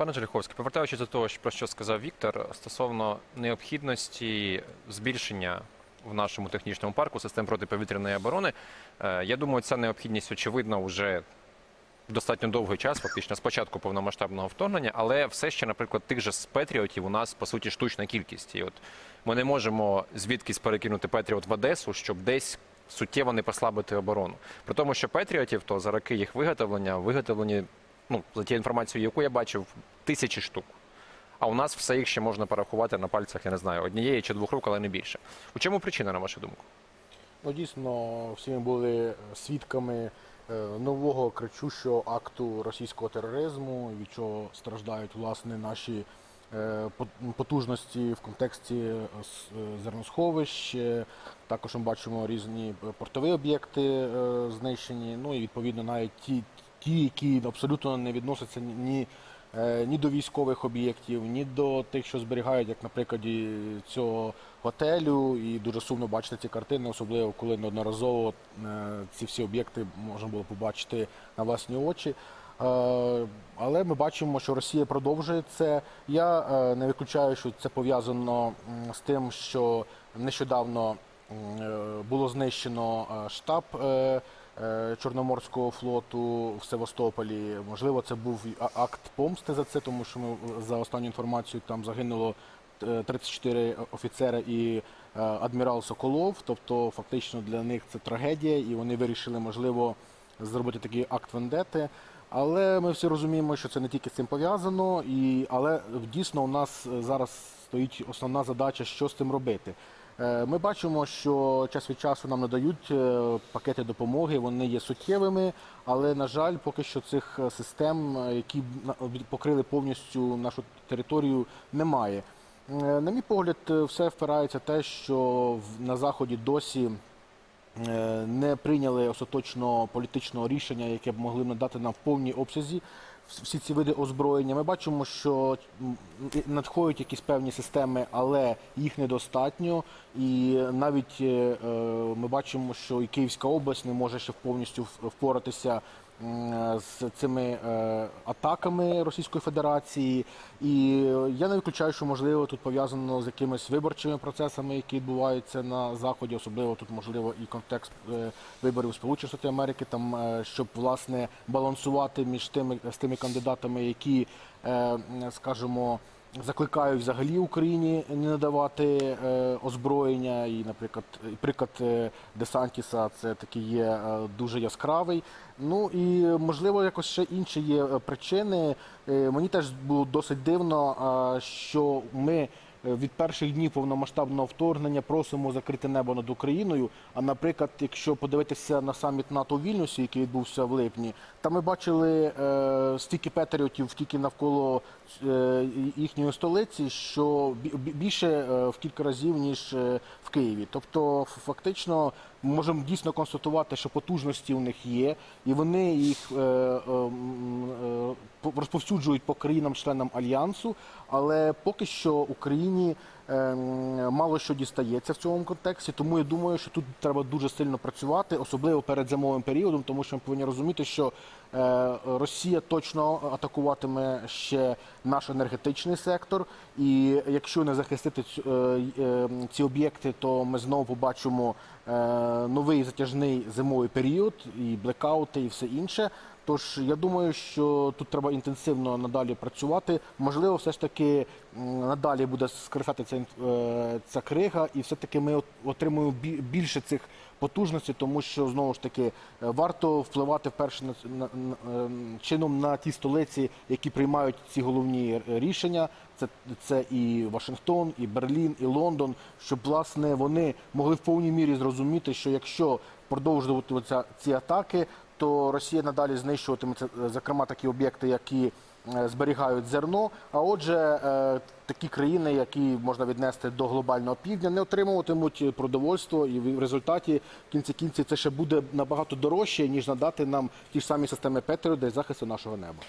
Пане Желіховський, повертаючись до того, про що сказав Віктор стосовно необхідності збільшення в нашому технічному парку систем протиповітряної оборони, е, я думаю, ця необхідність очевидна вже достатньо довгий час, фактично з початку повномасштабного вторгнення, але все ще, наприклад, тих же Петріотів у нас по суті штучна кількість. І от ми не можемо звідкись перекинути Петріот в Одесу, щоб десь суттєво не послабити оборону. При тому, що Петріотів, то за роки їх виготовлення виготовлені, ну за тією інформацією, яку я бачив, тисячі штук. А у нас все їх ще можна порахувати на пальцях, я не знаю, однієї чи двох рук, але не більше. У чому причина, на вашу думку? Ну, дійсно, всі ми були свідками е, нового кричущого акту російського тероризму, від чого страждають власне наші е, потужності в контексті е, зерносховищ. Також ми бачимо різні портові об'єкти знищені. Ну і відповідно навіть ті, ті, які абсолютно не відносяться ні- ні. е, до військових об'єктів, ні до тих, що зберігають, як на прикладі цього готелю. І дуже сумно бачити ці картини, особливо коли неодноразово е, ці всі об'єкти можна було побачити на власні очі. Е, Але ми бачимо, що Росія продовжує це. Я не виключаю, що це пов'язано з тим, що нещодавно було знищено штаб Чорноморського флоту в Севастополі. Можливо, це був акт помсти за це, тому що ми е, за останню інформацією там загинуло е, 34 офіцери і е, адмірал Соколов. Тобто, фактично для них це трагедія, і вони вирішили, можливо, зробити такий акт вендети. Але ми всі розуміємо, що це не тільки з цим пов'язано, і але дійсно у нас е, зараз стоїть основна задача, що з цим робити. Е, Ми бачимо, що час від часу нам надають е, пакети допомоги, вони є суттєвими, але на жаль, поки що цих е, систем, які покрили повністю нашу територію, немає. На мій погляд, все впирається те, що на заході досі не прийняли остаточно політичного рішення, яке б могли надати нам в повній обсязі всі ці види озброєння. Ми бачимо, що надходять якісь певні системи, але їх недостатньо. І навіть е, е, ми бачимо, що і Київська область не може ще повністю впоратися з цими е, атаками Російської Федерації. І е, я не виключаю, що можливо тут пов'язано з якимись виборчими процесами, які відбуваються на заході, особливо тут можливо і контекст е, виборів Сполучених Штатів Америки, там е, щоб власне балансувати між тими з тими кандидатами, які е, скажімо, закликають взагалі Україні не надавати е, озброєння. І, наприклад, приклад е, Десантіса це такий є е, дуже яскравий. Ну і можливо, якось ще інші є причини. Мені теж було досить дивно, що ми від перших днів повномасштабного вторгнення просимо закрити небо над Україною. А наприклад, якщо подивитися на саміт НАТО у Вільнюсі, який відбувся в липні, там ми бачили е, стільки петріотів тільки навколо е, їхньої столиці, що бі- бі- більше е, в кілька разів ніж е, в Києві. Тобто, фактично, можемо дійсно констатувати, що потужності у них є, і вони їх е, е, е, розповсюджують по країнам-членам альянсу. Але поки що Україні мало що дістається в цьому контексті. Тому я думаю, що тут треба дуже сильно працювати, особливо перед зимовим періодом, тому що ми повинні розуміти, що е, Росія точно атакуватиме ще наш енергетичний сектор. І якщо не захистити е, е, ці об'єкти, то ми знову побачимо е, новий затяжний зимовий період, і блекаути, і все інше. Тож я думаю, що тут треба інтенсивно надалі працювати. Можливо, все ж таки надалі буде скрихати ця, е, ця крига, і все таки ми отримуємо бі- більше цих потужностей, тому що знову ж таки е, варто впливати вперше на, на, на, ем, чином на ті столиці, які приймають ці головні е, рішення. Це, це і Вашингтон, і Берлін, і Лондон, щоб власне вони могли в повній мірі зрозуміти, що якщо продовжувати ці атаки, то Росія надалі знищуватиме е, зокрема такі об'єкти, які е, зберігають зерно. А отже, е, такі країни, які можна віднести до глобального півдня, не отримуватимуть продовольство, і в результаті в кінці кінці це ще буде набагато дорожче ніж надати нам ті ж самі системи Петріо для захисту нашого неба.